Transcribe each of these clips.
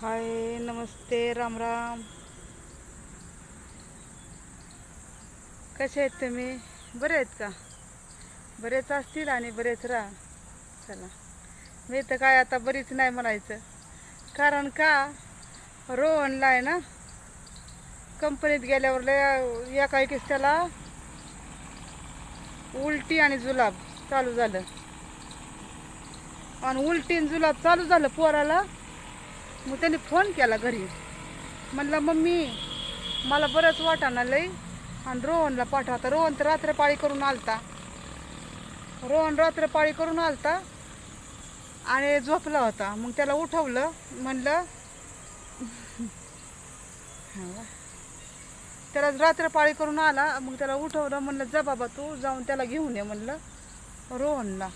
हाय नमस्ते राम राम. कसे आहेत तुम्ही? बरे आहेत का? बरेच असतील आणि बरेच राहा चला. मी तर काय आता बरीच नाही म्हणायचं. कारण का? रोहनला आहे ना कंपनीत गेल्यावर लय एका एकीच त्याला उलटी आणि जुलाब चालू झालं. आणि उलटी आणि जुलाब चालू झालं पोराला. मग त्यांनी फोन केला घरी. म्हणलं मम्मी मला बरंच वाटाणा लई. आणि रोहनला पाठवता रोहन तर रात्रपाळी करून आलता. रोहन रात्रपाळी करून आलता आणि झोपला होता. मग त्याला उठवलं म्हणलं त्याला रात्रपाळी करून आला. मग त्याला उठवलं म्हणलं जा बाबा तू जाऊन त्याला घेऊन ये म्हणलं रोहनला.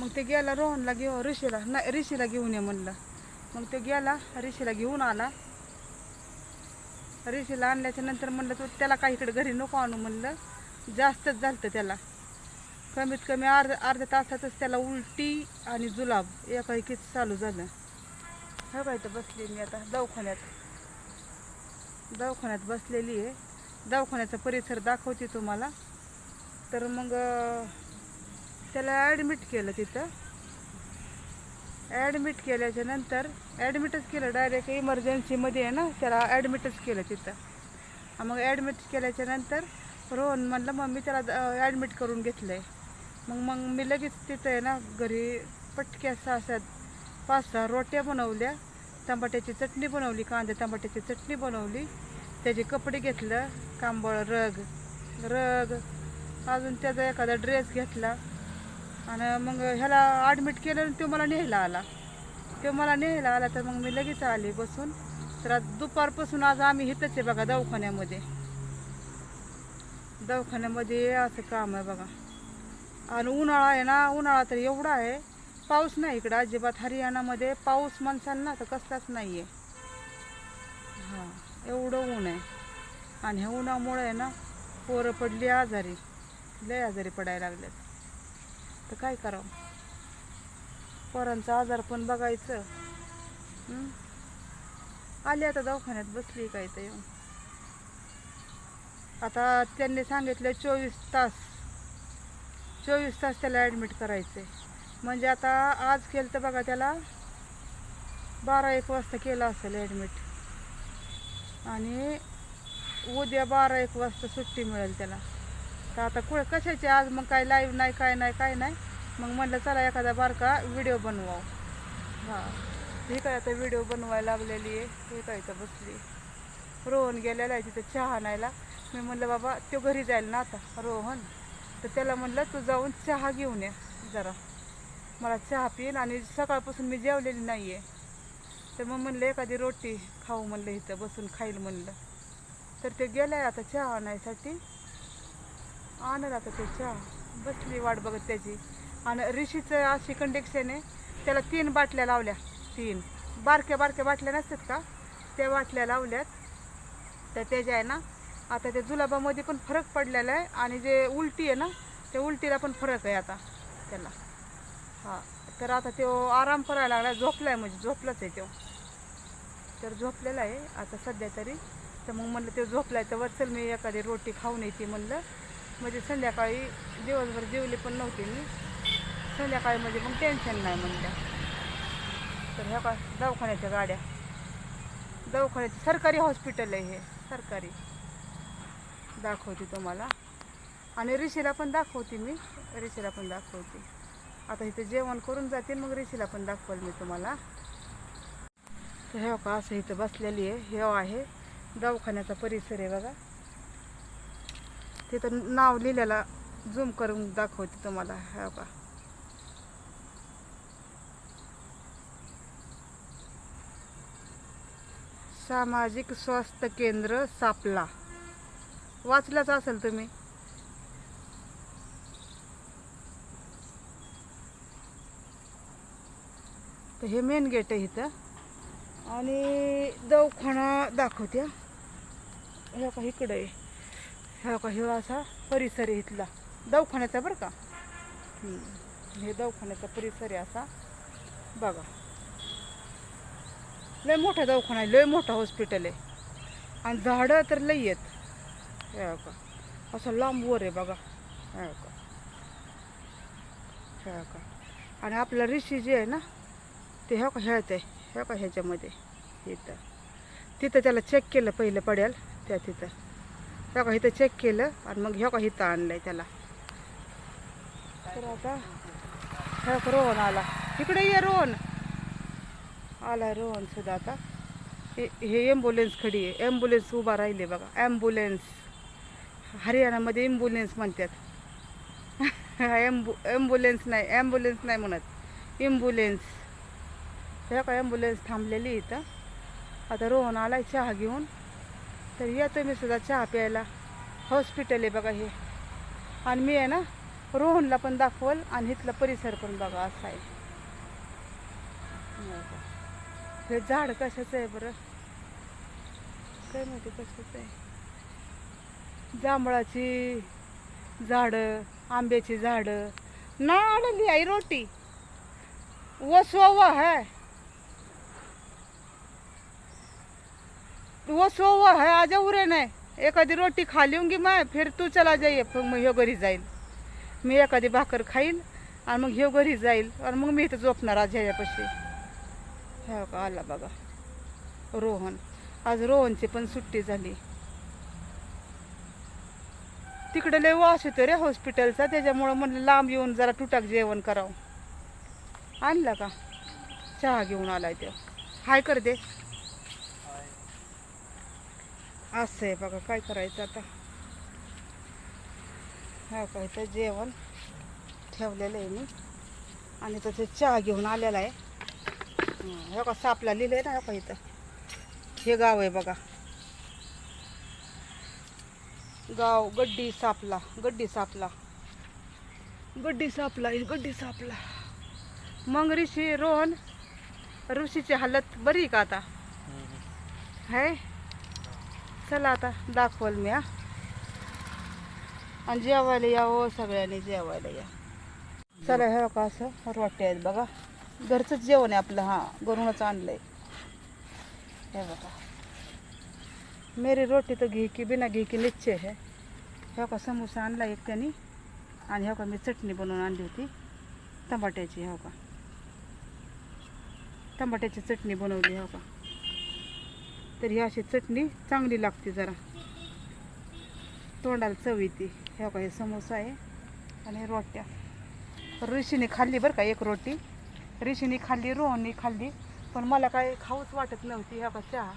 मग ते गेला रोहनला घेऊ ऋषीला नाही ऋषीला घेऊन ये म्हणलं. मग ते गेला ऋषीला घेऊन आला. ऋषीला आणल्याच्या नंतर म्हणलं तू त्याला काही इकडे घरी नको आणू म्हणलं. जास्तच झालं त्याला. कमीत कमी अर्ध अर्ध्या तासातच त्याला उलटी आणि जुलाब एकाएकीच चालू झालं. हे काय तर बसली मी आता दवाखान्यात. दवाखान्यात बसलेली आहे. दवाखान्याचा परिसर दाखवते तुम्हाला. तर मग त्याला ॲडमिट केलं तिथं. ॲडमिट केल्याच्यानंतर ॲडमिटच केलं डायरेक्ट इमर्जन्सीमध्ये आहे ना त्याला ॲडमिटच केलं तिथं. मग ॲडमिट केल्याच्यानंतर रोहन म्हणलं मम्मी त्याला ॲडमिट करून घेतलं आहे मग मग मी लगेच तिथं आहे ना घरी पटक्या सहा सात पाच सहा रोट्या बनवल्या. टमाट्याची चटणी बनवली कांदे टमाट्याची चटणी बनवली. त्याचे कपडे घेतलं कांबळ रग रग. अजून त्याचा एखादा ड्रेस घेतला. आणि मग ह्याला ॲडमिट केलं आणि तो मला न्यायला आला. तो मला न्यायला आला तर मग मी लगेच आले बसून. तर आज दुपारपासून आज आम्ही इथंच आहे बघा दवाखान्यामध्ये. दवाखान्यामध्ये असं काम आहे बघा. आणि उन्हाळा आहे ना उन्हाळा तर एवढा आहे. पाऊस नाही इकडं अजिबात. हरियाणामध्ये पाऊस माणसांना ना तर कसलाच नाही आहे हां एवढं ऊन आहे. आणि ह्या उन्हामुळे आहे ना पोरं पडली आजारी. लय आजारी पडायला लागल्यात तर काय करावं? पोरांचा आजार पण बघायचं. आली आता दवाखान्यात बसली काय तर येऊन. आता त्यांनी सांगितलं चोवीस तास चोवीस तास त्याला ॲडमिट करायचे म्हणजे आता आज केलं तर बघा त्याला बारा एक वाजता केलं असेल ॲडमिट आणि उद्या बारा एक वाजता सुट्टी मिळेल त्याला. तर आता कुळ कशाची आज मग काय लाईव्ह नाही काय नाही काय नाही. मग म्हणलं चला एखादा बारका व्हिडिओ बनवाव. हां. हे काय आता व्हिडिओ बनवायला लागलेली आहे. हे काय तर बसली. रोहन गेलेला आहे तिथं चहा आणायला. मी म्हणलं बाबा तो घरी जाईल ना आता रोहन. तर त्याला म्हणलं तू जाऊन चहा घेऊन ये जरा. मला चहा पिईन आणि सकाळपासून मी जेवलेली नाही आहे तर मग म्हणलं एखादी रोटी खाऊ म्हणलं इथं बसून खाईल म्हणलं. तर ते गेलं आहे आता चहा आणायसाठी. आणत आता त्याच्या. चहा बसली वाट बघत त्याची. आणि ऋषीचं अशी कंडिक्शन आहे त्याला तीन बाटल्या लावल्या. तीन. बारक्या बारक्या बाटल्या नसतात का? त्या बाटल्या लावल्यात. तर त्याच्या आहे ना आता त्या जुलाबामध्ये पण फरक पडलेला आहे आणि जे उलटी आहे ना त्या उलटीला पण फरक आहे आता त्याला. हां. तर आता तो आराम करायला लागला झोपला आहे म्हणजे झोपलाच आहे तो. तर झोपलेला आहे आता सध्या तरी. तर मग म्हणलं ते झोपला आहे तर वचल मी एखादी रोटी खाऊन येते म्हणलं. म्हणजे संध्याकाळी दिवसभर जेवले पण नव्हती मी. संध्याकाळी म्हणजे मग टेन्शन नाही म्हणलं. तर ह्या का दवाखान्याच्या गाड्या. दवाखान्याचे सरकारी हॉस्पिटल आहे हे सरकारी. दाखवते तुम्हाला. आणि ऋषीला पण दाखवते मी. ऋषीला पण दाखवते. आता इथे जेवण करून जाते मग ऋषीला पण दाखवल मी तुम्हाला. तर हे का असं इथं बसलेली आहे. हे आहे दवाखान्याचा परिसर आहे बघा. तिथं नाव लिहिलेला झूम करून दाखवते तुम्हाला. हा का सामाजिक स्वास्थ्य केंद्र सापला. वाचलाच असेल तुम्ही. तर हे मेन गेट आहे इथं. आणि दवाखाना दाखवते. हे का इकडं आहे. ह्या का हे असा परिसर आहे इथला. दवाखान्याचा बरं का? हे दवाखान्याचा परिसर आहे असा. बघा. लय मोठा दवाखाना आहे लय मोठा हॉस्पिटल आहे. आणि झाडं तर लई आहेत. हे का असं लांब वर आहे बघा. हे का हे का आणि आपला ऋषी जे आहे ना ते ह्या का ह्यात आहे. ह्या का ह्याच्यामध्ये. इथं. तिथं त्याला चेक केलं पहिलं पडेल. त्या तिथं. ह्या का इथं चेक केलं आणि मग ह्या का इथं आणलंय त्याला. तर आता ह्या रोहन आला. इकडे ये रोहन. आला रोहन सुद्धा आता. हे हे ॲम्ब्युलन्स खडी आहे. ॲम्ब्युलन्स उभा राहिले बघा. ॲम्ब्युलन्स हरियाणामध्ये ॲम्ब्युलन्स म्हणतात. ॲम्बु ॲम्ब्युलन्स नाही ॲम्ब्युलन्स नाही म्हणत. ॲम्ब्युलन्स ह्या का ॲम्ब्युलन्स थांबलेली इथं. आता रोहन आला चहा घेऊन. तर या तुम्ही सुद्धा चहा प्यायला. हॉस्पिटल आहे बघा हे. आणि मी आहे ना रोहनला पण दाखवल आणि इथला परिसर पण बघा असा आहे. का. हे झाड कशाचं आहे बरं? काय माहिती कशाचं आहे? जांभळाची झाडं आंब्याची झाडं. ना आलेली आई रोटी. वसवा सोवा है. वो सोवा है आजा उरे नाही। एखादी रोटी खा लूंगी मैं फिर तू चला जाइए। मग ह्यो घरी जाईल मी एखादी भाकर खाईल आणि मग ह्यो घरी जाईल आणि मग मी इथं झोपणार आज ह्याच्यापाशी हो का आला बघा रोहन आज रोहनची पण सुट्टी झाली. तिकडे लय वास येतो रे हॉस्पिटलचा त्याच्यामुळं म्हणलं लांब येऊन जरा तुटाक जेवण करावं. आणला का? चहा घेऊन आलाय तो. हाय कर दे. असं आहे बघा काय करायचं आता? हा काय तर जेवण ठेवलेलं आहे मी. आणि त्याचं चहा घेऊन आलेला आहे. हं, का सापला लिहिलं आहे ना हे का इथं. हे गाव आहे बघा. गाव गड्डी सापला गड्डी सापला. गड्डी सापला गड्डी सापला. मग ऋषी रोहन ऋषीची हालत बरी का आता? है? चला आता दाखवल मी हा. आणि जेवायला या हो सगळ्यांनी जेवायला या. चला हे का असं रोट्या आहेत बघा. घरचंच जेवण आहे आपलं हां. घरूनच आणलंय. हे बघा. मेरी रोटी तर घी की बिना घी की निश्चय आहे. ह्या का समोसा आणला एक त्यांनी. आणि ह्या का मी चटणी बनवून आणली होती. टमाट्याची ह्या का टमाट्याची चटणी बनवली ह्या का तर ही अशी चटणी चांगली लागते जरा. तोंडाला चव येते. ह्या का हे समोसा आहे आणि रोट्या. ऋषीने खाल्ली बरं का एक रोटी. ऋषीने खाल्ली रोहनने खाल्ली पण मला काय खाऊच वाटत नव्हती. ह्या का चहा.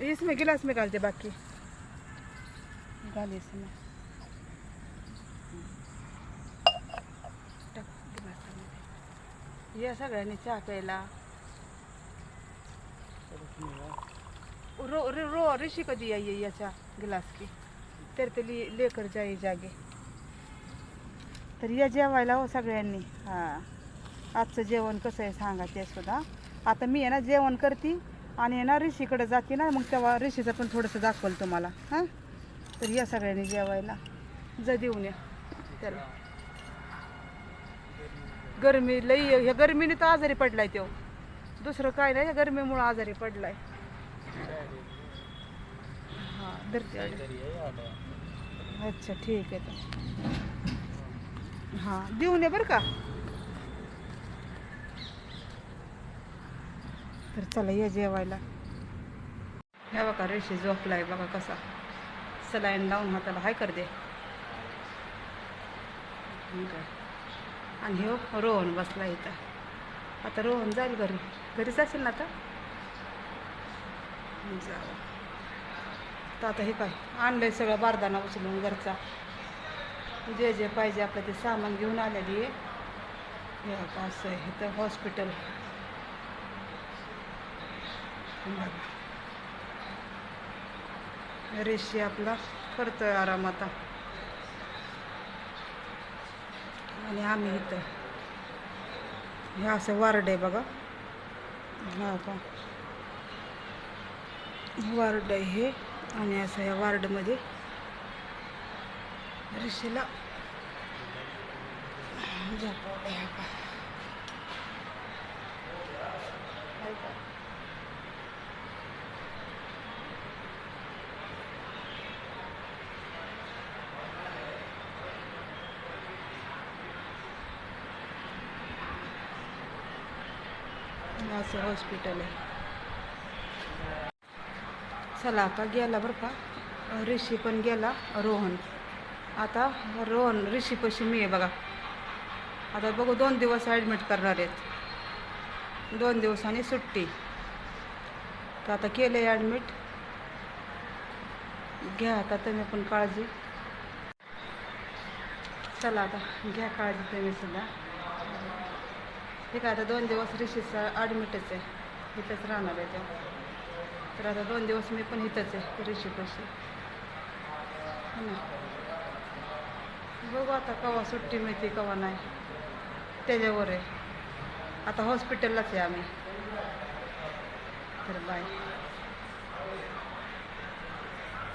इसमें गिलास में घालते बाकी. डाल इसमें या सगळ्यांनी चहा प्यायला. रो रो रो ऋषि को दिया ये याचा गिलास की तर ते ले लेकर जाई जागे. तर या जेवायला हो सगळ्यांनी. हां. आजचं जेवण कसं आहे सांगा ते सुद्धा. आता मी आहे ना जेवण करते आणि ना ऋषीकडे जाते ना मग तेव्हा ऋषीचं पण थोडंसं दाखवलं तुम्हाला. हां? तर या सगळ्यांनी जेवायला. जा देऊन या. त्याला गरमी लई ह्या गरमीने तर आजारी पडलाय तो. दुसरं काय नाही गरमीमुळं आजारी पडलाय. हां धरते. अच्छा ठीक आहे तर. हां देऊन ये बरं का. तर चला या जेवायला. हे बघा रेशी झोपलाय बघा कसा. सलाईन लावून हाताला हाय कर दे. आणि हे रोहन बसला इथं. आता रोहन जाईल घरी. घरीच असेल ना आता? तर आता हे काय? आणलंय सगळं बारदाना उचलून घरचा. जे जे पाहिजे आपलं ते सामान घेऊन आलेली आहे. हे आता असं आहे इथं हॉस्पिटल रेशी आपला करतोय आराम आता. आणि आम्ही इथं हे असं वार्ड आहे बघा. हा का वार्ड आहे हे आणि असं या वार्डमध्ये ऋषीला झोपवलं ह्या का? असं हॉस्पिटल आहे. चला आता गेला बरं का. ऋषी पण गेला रोहन. आता रोहन ऋषीपाशी मी आहे बघा. आता बघू दोन दिवस ॲडमिट करणार आहेत. दोन दिवसांनी सुट्टी. तर आता केलं ॲडमिट घ्या आता तुम्ही पण काळजी. चला आता घ्या काळजी तुम्ही सुद्धा. ठीक आहे आता दोन दिवस ऋषीचा ॲडमिटच आहे. इथंच राहणार आहे ते. तर आता दोन दिवस मी पण इथंच आहे ऋषीपाशी. हो ना. बघू आता कवा सुट्टी मिळते कवा नाही. त्याच्यावर आहे. आता हॉस्पिटललाच आहे आम्ही. तर बाय.